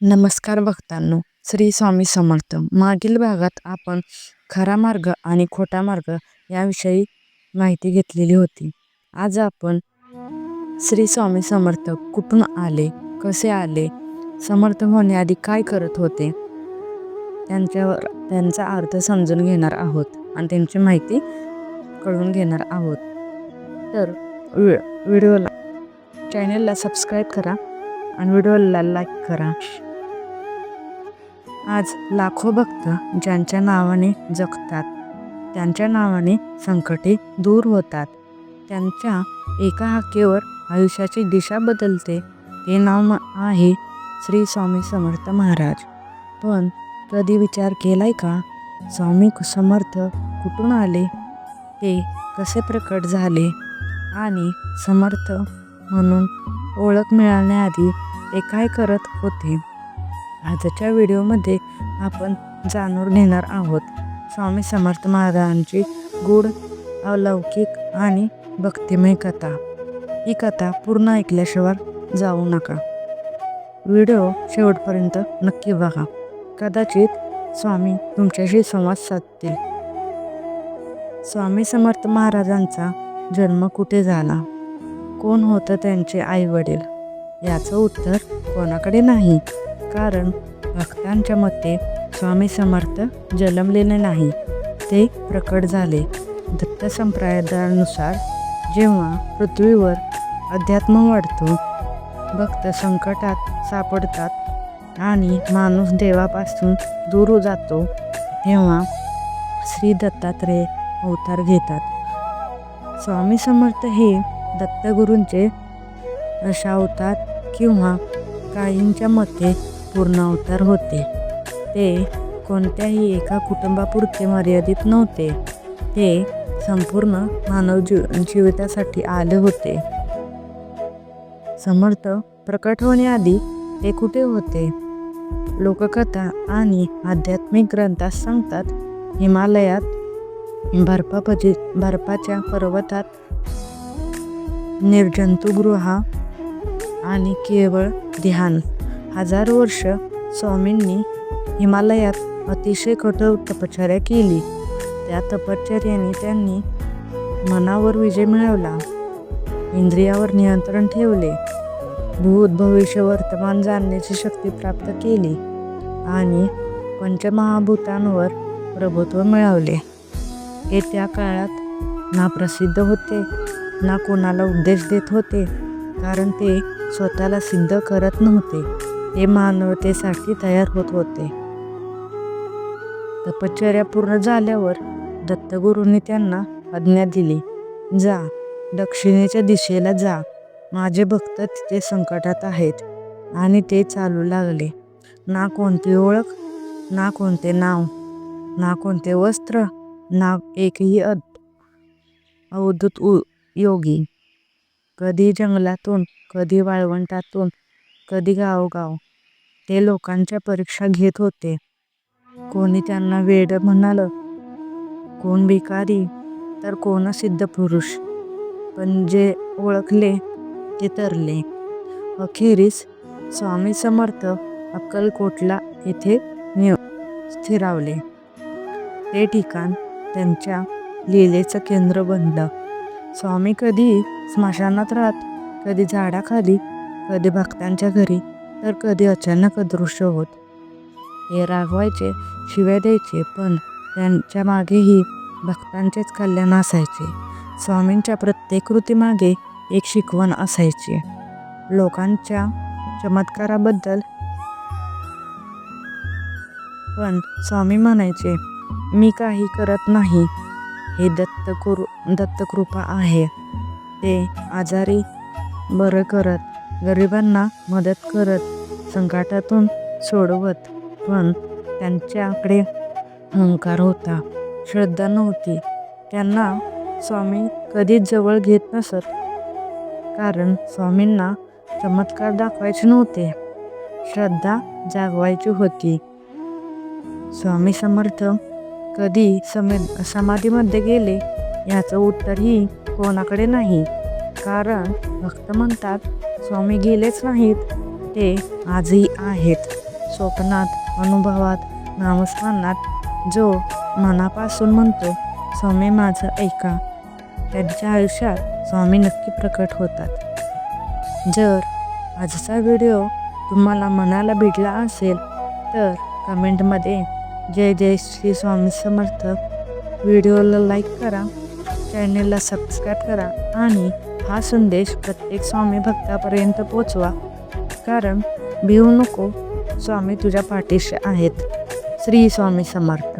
नमस्कार भक्तांनो श्री स्वामी समर्थ. मागील भागात आपण खरा मार्ग आणि खोटा मार्ग याविषयी माहिती घेतलेली होती. आज आपण श्री स्वामी समर्थ कुठून आले कसे आले समर्थ होण्याआधी काय करत होते त्यांच्यावर त्यांचा अर्थ समजून घेणार आहोत आणि त्यांची माहिती कळून घेणार आहोत. तर व्हिडिओला चॅनलला सबस्क्राईब करा आणि व्हिडिओला लाईक करा. आज लाखो भक्त ज्यांच्या नावाने जगतात त्यांच्या नावाने संकटे दूर होतात. त्यांच्या एका हाकेवर आयुष्याची दिशा बदलते हे नाव आहे श्री स्वामी समर्थ महाराज. पण कधी विचार केलाय का? स्वामी समर्थ कुठून आले? ते कसे प्रकट झाले? आणि समर्थ म्हणून ओळख मिळवण्याआधी ते काय करत होते? आजच्या व्हिडिओमध्ये आपण जाणून घेणार आहोत. स्वामी समर्थ महाराजांची गूढ अलौकिक आणि भक्तिमय कथा. ही कथा पूर्ण ऐकल्याशिवाय जाऊ नका. व्हिडिओ शेवटपर्यंत नक्की बघा. कदाचित स्वामी तुमच्याशी संवाद साधतील. स्वामी समर्थ महाराजांचा जन्म कुठे झाला? कोण होतं त्यांचे आई वडील याचं उत्तर कोणाकडे नाही. कारण भक्तांच्या मते स्वामी समर्थ जन्मलेले नाही. ते प्रकट झाले. दत्त संप्रदायानुसार जेव्हा पृथ्वीवर अध्यात्म वाढतो भक्त संकटात सापडतात आणि माणूस देवापासून दूर जातो तेव्हा श्री दत्तात्रेय अवतार घेतात. स्वामी समर्थ हे दत्तगुरूंचे दशावतार किंवा काहींच्या मते पूर्ण अवतार होते. ते कोणत्याही एका कुटुंबापुरते मर्यादित नव्हते. ते संपूर्ण मानव जीव जीवितासाठी आले होते. समर्थ प्रकट होण्याआधी ते कुठे होते? लोककथा आणि आध्यात्मिक ग्रंथात सांगतात हिमालयात बर्फापजी बर्फाच्या पर्वतात निर्जंतुगृहा आणि केवळ ध्यान. हजारो वर्ष स्वामींनी हिमालयात अतिशय कठोर तपश्चर्या केली. त्या तपश्चर्याने त्यांनी मनावर विजय मिळवला. इंद्रियावर नियंत्रण ठेवले. भूत भविष्य वर्तमान जाणण्याची शक्ती प्राप्त केली आणि पंचमहाभूतांवर प्रभुत्व मिळवले. हे त्या काळात ना प्रसिद्ध होते. ना कोणाला उपदेश देत होते कारण ते स्वतःला सिद्ध करत नव्हते. ते मानवतेसाठी तयार होत होते. तपश्चर्या पूर्ण झाल्यावर दत्तगुरूंनी त्यांना आज्ञा दिली जा दक्षिणेच्या दिशेला जा. माझे भक्त तिथे संकटात आहेत आणि ते चालू लागले. ना कोणती ओळख ना कोणते नाव ना कोणते वस्त्र ना एकही अद अवधूत उ योगी. कधी जंगलातून कधी वाळवंटातून कधी गावोगाव ते लोकांच्या परीक्षा घेत होते. कोणी त्यांना वेड म्हणालं कोण भिकारी? तर कोण सिद्ध पुरुष? पण जे ओळखले ते तरले. अखेरीस स्वामी समर्थ अक्कलकोटला येथे निय स्थिरावले. ते ठिकाण त्यांच्या लीलेचं केंद्र बनलं. स्वामी कधी स्मशानात राहत कधी झाडाखाली कधी भक्तांच्या घरी तर कधी अचानक अदृश्य होत. हे रागवायचे शिव्या द्यायचे पण त्यांच्या मागेही भक्तांचेच कल्याण असायचे. स्वामींच्या प्रत्येक कृतीमागे एक शिकवण असायची. लोकांच्या चमत्काराबद्दल. पण स्वामी म्हणायचे मी काही करत नाही हे दत्तकुरु दत्तकृपा आहे. ते आजारी बरं करत गरिबांना मदत करत संकटातून सोडवत पण त्यांच्याकडे अहंकार होता. श्रद्धा नव्हती. त्यांना स्वामी कधीच जवळ घेत नसत. कारण स्वामींना चमत्कार दाखवायचे नव्हते. श्रद्धा जागवायची होती. स्वामी समर्थ कधी सम समाधीमध्ये गेले याचं उत्तरही कोणाकडे नाही. कारण भक्त म्हणतात स्वामी गेलेच नाहीत ते आजही आहेत. स्वप्नात अनुभवात नामस्मरणात जो मनापासून म्हणतो स्वामी माझं ऐका त्यांच्या आयुष्यात स्वामी नक्की प्रकट होतात. जर आजचा व्हिडिओ तुम्हाला मनाला भिडला असेल तर कमेंटमध्ये जय जय श्री स्वामी समर्थ. व्हिडिओला लाईक करा चॅनेलला सबस्क्राईब करा आणि हा संदेश प्रत्येक स्वामी भक्तापर्यंत पोचवा कारण भिवू नको स्वामी तुझ्या पाठीशी आहेत. श्री स्वामी समर्थ.